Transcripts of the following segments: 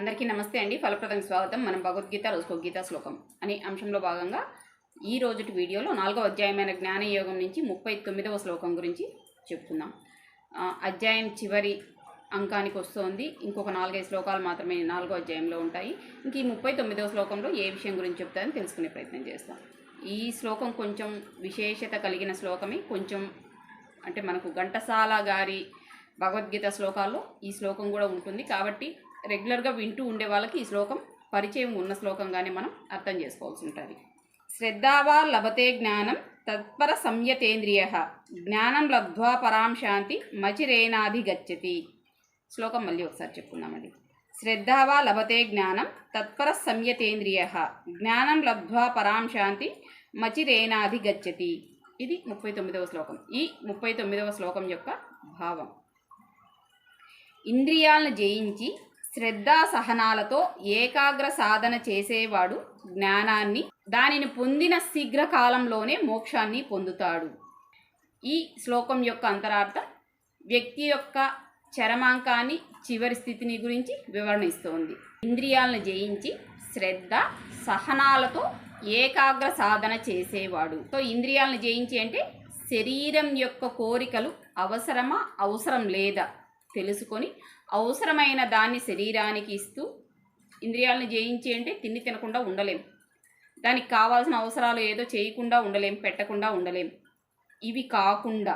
అందరికీ నమస్తే అండి. ఫలప్రదం స్వాగతం. మనం భగవద్గీత రోజుకో గీతా శ్లోకం అనే అంశంలో భాగంగా ఈ రోజుటి వీడియోలో నాలుగో అధ్యాయమైన జ్ఞానయోగం నుంచి ముప్పై తొమ్మిదవ శ్లోకం గురించి చెప్తున్నాం అధ్యాయం చివరి అంకానికి వస్తోంది. ఇంకొక నాలుగైదు శ్లోకాలు మాత్రమే నాలుగో అధ్యాయంలో ఉంటాయి. ఇంక ఈ ముప్పై తొమ్మిదవ శ్లోకంలో ఏ విషయం గురించి చెప్తారని తెలుసుకునే ప్రయత్నం చేస్తాం. ఈ శ్లోకం కొంచెం విశేషత కలిగిన శ్లోకమే. కొంచెం అంటే మనకు ఘంటసాల గారి భగవద్గీత శ్లోకాల్లో ఈ శ్లోకం కూడా ఉంటుంది. కాబట్టి రెగ్యులర్గా వింటూ ఉండే వాళ్ళకి ఈ శ్లోకం పరిచయం ఉన్న శ్లోకంగానే మనం అర్థం చేసుకోవాల్సి ఉంటుంది. శ్రద్ధావా లభతే జ్ఞానం తత్పర సంయతేంద్రియ. జ్ఞానం లబ్ధ్వా పరాం శాంతి మచిరేనాధి గచ్చతి. శ్లోకం మళ్ళీ ఒకసారి చెప్పుకుందామండి. శ్రద్ధావా లభతే జ్ఞానం తత్పర సంయతేంద్రియ. జ్ఞానం లబ్ధ్వా పరాం శాంతి మచిరేనాధి గచ్చతి. ఇది ముప్పై తొమ్మిదవ శ్లోకం. ఈ ముప్పై తొమ్మిదవ శ్లోకం యొక్క భావం. ఇంద్రియాలను జయించి శ్రద్ధా సహనాలతో ఏకాగ్ర సాధన చేసేవాడు జ్ఞానాన్ని దానిని పొందిన శీఘ్రకాలంలోనే మోక్షాన్ని పొందుతాడు. ఈ శ్లోకం యొక్క అంతరార్థం వ్యక్తి యొక్క చరమాంకాన్ని చివరి స్థితిని గురించి వివరణిస్తోంది. ఇంద్రియాలను జయించి శ్రద్ధ సహనాలతో ఏకాగ్ర సాధన చేసేవాడు. సో ఇంద్రియాలను జయించి అంటే శరీరం యొక్క కోరికలు అవసరమా అవసరం లేదా? తెలుసుకొని అవసరమైన దాన్ని శరీరానికి ఇస్తూ ఇంద్రియాలను జయించి అంటే తిండి తినకుండా ఉండలేం. దానికి కావాల్సిన అవసరాలు ఏదో చేయకుండా ఉండలేం పెట్టకుండా ఉండలేం. ఇవి కాకుండా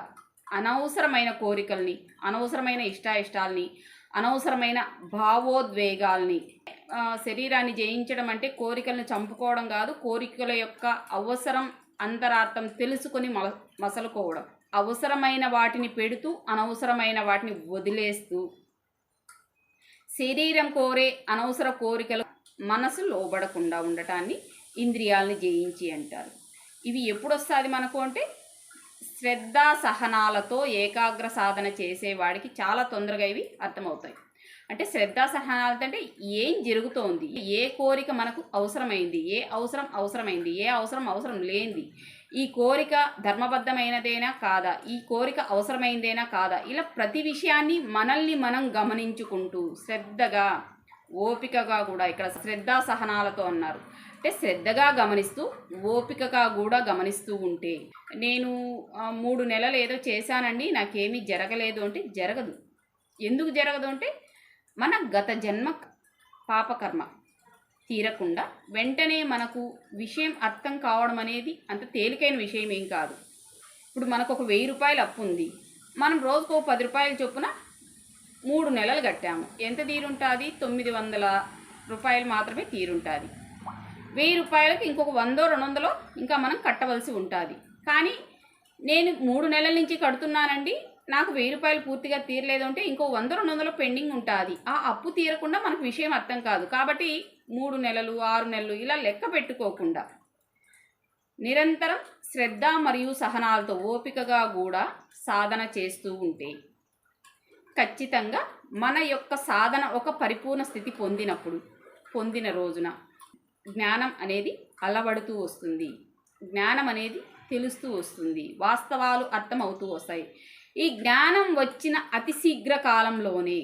అనవసరమైన కోరికల్ని అనవసరమైన ఇష్టాయిష్టాల్ని అనవసరమైన భావోద్వేగాల్ని శరీరాన్ని జయించడం అంటే కోరికలను చంపుకోవడం కాదు కోరికల యొక్క అవసరం అంతరార్థం తెలుసుకొని మ మసలుకోవడం. అవసరమైన వాటిని పెడుతూ అనవసరమైన వాటిని వదిలేస్తూ శరీరం కోరే అనవసర కోరికలు మనసు లోబడకుండా ఉండటాన్ని ఇంద్రియాలని జయించి అంటారు. ఇవి ఎప్పుడు వస్తుంది మనకు అంటే శ్రద్ధా సహనాలతో ఏకాగ్ర సాధన చేసేవాడికి చాలా తొందరగా ఇవి అర్థమవుతాయి. అంటే శ్రద్ధా సహనాలతో అంటే ఏం జరుగుతోంది? ఏ కోరిక మనకు అవసరమైంది? ఏ అవసరం అవసరమైంది? ఏ అవసరం అవసరం లేనిది? ఈ కోరిక ధర్మబద్ధమైనదేనా కాదా? ఈ కోరిక అవసరమైందేనా కాదా? ఇలా ప్రతి విషయాన్ని మనల్ని మనం గమనించుకుంటూ శ్రద్ధగా ఓపికగా కూడా ఇక్కడ శ్రద్ధా సహనాలతో అన్నారు. అంటే శ్రద్ధగా గమనిస్తూ ఓపికగా కూడా గమనిస్తూ ఉంటే నేను మూడు నెలలు ఏదో చేశానండి నాకేమీ జరగలేదు అంటే జరగదు. ఎందుకు జరగదు అంటే మన గత జన్మ పాపకర్మ. తీరకుండా వెంటనే మనకు విషయం అర్థం కావడం అనేది అంత తేలికైన విషయం ఏం కాదు. ఇప్పుడు మనకు ఒక వెయ్యి రూపాయలు అప్పు ఉంది. మనం రోజుకు పది రూపాయల చొప్పున మూడు నెలలు కట్టాము. ఎంత తీరుంటుంది? తొమ్మిది వందల రూపాయలు మాత్రమే తీరుంటుంది. వెయ్యి రూపాయలకు ఇంకొక వందో రెండు వందలో ఇంకా మనం కట్టవలసి ఉంటుంది. కానీ నేను మూడు నెలల నుంచి కడుతున్నానండి. నాకు వెయ్యి రూపాయలు పూర్తిగా తీరలేదు అంటే ఇంకో వంద రెండు వందలు పెండింగ్ ఉంటుంది. ఆ అప్పు తీరకుండా మనకు విషయం అర్థం కాదు. కాబట్టి మూడు నెలలు ఆరు నెలలు ఇలా లెక్క పెట్టుకోకుండా నిరంతరం శ్రద్ధ మరియు సహనాలతో ఓపికగా కూడా సాధన చేస్తూ ఉంటే ఖచ్చితంగా మన యొక్క సాధన ఒక పరిపూర్ణ స్థితి పొందినప్పుడు పొందిన రోజున జ్ఞానం అనేది అలవడుతూ వస్తుంది. జ్ఞానం అనేది తెలుస్తూ వస్తుంది. వాస్తవాలు అర్థమవుతూ వస్తాయి. ఈ జ్ఞానం వచ్చిన అతి శీఘ్ర కాలంలోనే.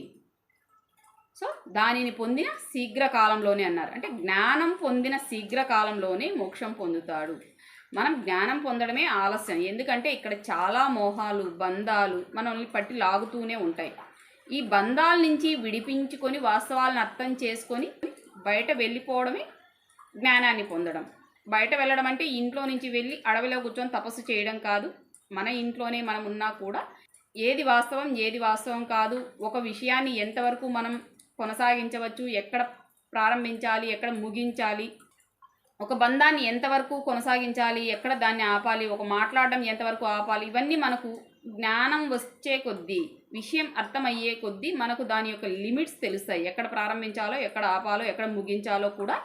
సో దానిని పొందిన శీఘ్ర కాలంలోనే అన్నారు. అంటే జ్ఞానం పొందిన శీఘ్ర కాలంలోనే మోక్షం పొందుతాడు. మనం జ్ఞానం పొందడమే ఆలస్యం. ఎందుకంటే ఇక్కడ చాలా మోహాలు బంధాలు మనల్ని పట్టి లాగుతూనే ఉంటాయి. ఈ బంధాల నుంచి విడిపించుకొని వాస్తవాలను అర్థం చేసుకొని బయట వెళ్ళిపోవడమే జ్ఞానాన్ని పొందడం. బయట వెళ్ళడం అంటే ఇంట్లో నుంచి వెళ్ళి అడవిలో కూర్చొని తపస్సు చేయడం కాదు. మన ఇంట్లోనే మనం ఉన్నా కూడా ఏది వాస్తవం ఏది వాస్తవం కాదు. ఒక విషయాన్ని ఎంతవరకు మనం కొనసాగించవచ్చు ఎక్కడ ప్రారంభించాలి ఎక్కడ ముగించాలి ఒక బంధాన్ని ఎంతవరకు కొనసాగించాలి ఎక్కడ దాన్ని ఆపాలి ఒక మాట్లాడడం ఎంతవరకు ఆపాలి ఇవన్నీ మనకు జ్ఞానం వచ్చే కొద్దీ విషయం అర్థమయ్యే కొద్దీ మనకు దాని యొక్క లిమిట్స్ తెలుస్తాయి. ఎక్కడ ప్రారంభించాలో ఎక్కడ ఆపాలో ఎక్కడ ముగించాలో కూడా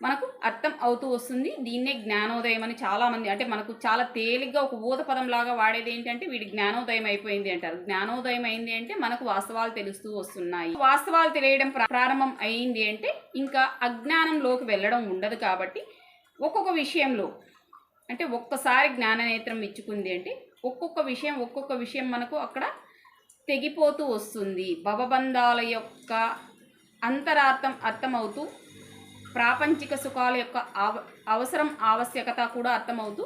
మనకు అర్థం అవుతూ వస్తుంది. దీన్నే జ్ఞానోదయం అని చాలామంది అంటే మనకు చాలా తేలిగ్గా ఒక ఊత పదంలాగా వాడేది ఏంటంటే వీడి జ్ఞానోదయం అయిపోయింది అంటారు. జ్ఞానోదయం అయింది అంటే మనకు వాస్తవాలు తెలుస్తూ వస్తున్నాయి. వాస్తవాలు తెలియడం ప్రారంభం అయింది అంటే ఇంకా అజ్ఞానంలోకి వెళ్ళడం ఉండదు కాబట్టి ఒక్కొక్క విషయంలో అంటే ఒక్కసారి జ్ఞాననేత్రం ఇచ్చుకుంది అంటే ఒక్కొక్క విషయం ఒక్కొక్క విషయం మనకు అక్కడ తెగిపోతూ వస్తుంది. భవబంధాల యొక్క అంతరార్థం అర్థమవుతూ ప్రాపంచిక సుఖాల యొక్క అవ అవసరం ఆవశ్యకత కూడా అర్థమవుతూ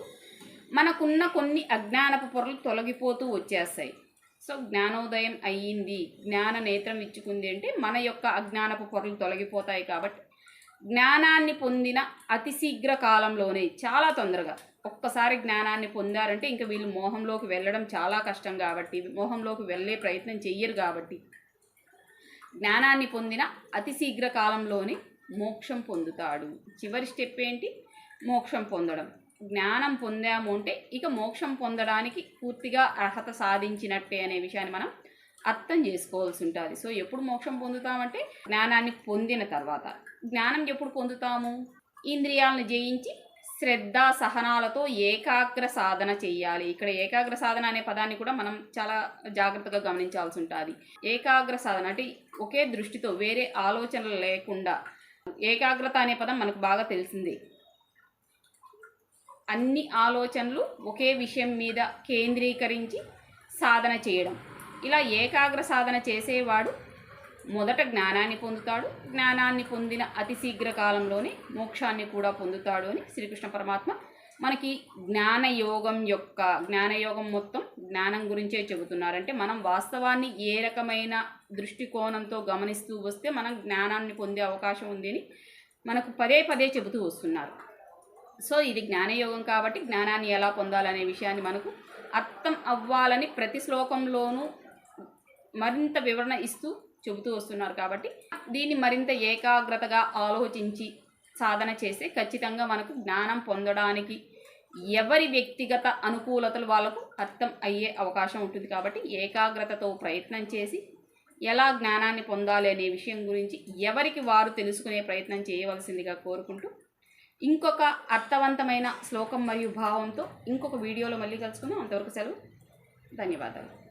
మనకున్న కొన్ని అజ్ఞానపు పొరలు తొలగిపోతూ వచ్చేస్తాయి. సో జ్ఞానోదయం అయ్యింది జ్ఞాన నేత్రం ఇచ్చుకుంది అంటే మన యొక్క అజ్ఞానపు పొరలు తొలగిపోతాయి కాబట్టి జ్ఞానాన్ని పొందిన అతి శీఘ్ర కాలంలోనే చాలా తొందరగా ఒక్కసారి జ్ఞానాన్ని పొందారంటే ఇంకా వీళ్ళు మోహంలోకి వెళ్ళడం చాలా కష్టం కాబట్టి మోహంలోకి వెళ్ళే ప్రయత్నం చెయ్యరు కాబట్టి జ్ఞానాన్ని పొందిన అతి శీఘ్ర కాలంలోనే మోక్షం పొందుతాడు. చివరి స్టెప్ ఏంటి? మోక్షం పొందడం. జ్ఞానం పొందాము అంటే ఇక మోక్షం పొందడానికి పూర్తిగా అర్హత సాధించినట్టే అనే విషయాన్ని మనం అర్థం చేసుకోవాల్సి ఉంటుంది. సో ఎప్పుడు మోక్షం పొందుతామంటే జ్ఞానాన్ని పొందిన తర్వాత. జ్ఞానం ఎప్పుడు పొందుతాము? ఇంద్రియాలను జయించి శ్రద్ధ సహనాలతో ఏకాగ్ర సాధన చేయాలి ఇక్కడ ఏకాగ్ర సాధన అనే పదాన్ని కూడా మనం చాలా జాగ్రత్తగా గమనించాల్సి ఉంటుంది. ఏకాగ్ర సాధన అంటే ఒకే దృష్టితో వేరే ఆలోచనలు లేకుండా ఏకాగ్రత అనే పదం మనకు బాగా తెలిసిందే. అన్ని ఆలోచనలు ఒకే విషయం మీద కేంద్రీకరించి సాధన చేయడం. ఇలా ఏకాగ్ర సాధన చేసేవాడు మొదట జ్ఞానాన్ని పొందుతాడు. జ్ఞానాన్ని పొందిన అతి శీఘ్ర కాలంలోనే మోక్షాన్ని కూడా పొందుతాడు అని శ్రీకృష్ణ పరమాత్మ మనకి జ్ఞానయోగం యొక్క జ్ఞానయోగం మొత్తం జ్ఞానం గురించే చెబుతున్నారంటే మనం వాస్తవాన్ని ఏ రకమైన దృష్టికోణంతో గమనిస్తూ వస్తే మనం జ్ఞానాన్ని పొందే అవకాశం ఉంది అని మనకు పదే పదే చెబుతూ వస్తున్నారు. సో ఇది జ్ఞానయోగం కాబట్టి జ్ఞానాన్ని ఎలా పొందాలనే విషయాన్ని మనకు అర్థం అవ్వాలని ప్రతి శ్లోకంలోనూ మరింత వివరణ ఇస్తూ చెబుతూ వస్తున్నారు కాబట్టి దీన్ని మరింత ఏకాగ్రతగా ఆలోచించి సాధన చేస్తే ఖచ్చితంగా మనకు జ్ఞానం పొందడానికి ఎవరి వ్యక్తిగత అనుకూలతలు వాళ్ళకు అర్థం అయ్యే అవకాశం ఉంటుంది కాబట్టి ఏకాగ్రతతో ప్రయత్నం చేసి ఎలా జ్ఞానాన్ని పొందాలి అనే విషయం గురించి ఎవరికి వారు తెలుసుకునే ప్రయత్నం చేయవలసిందిగా కోరుకుంటూ ఇంకొక అర్థవంతమైన శ్లోకం మరియు భావంతో ఇంకొక వీడియోలో మళ్ళీ కలుసుకుందాం. అంతవరకు సెలవు. ధన్యవాదాలు.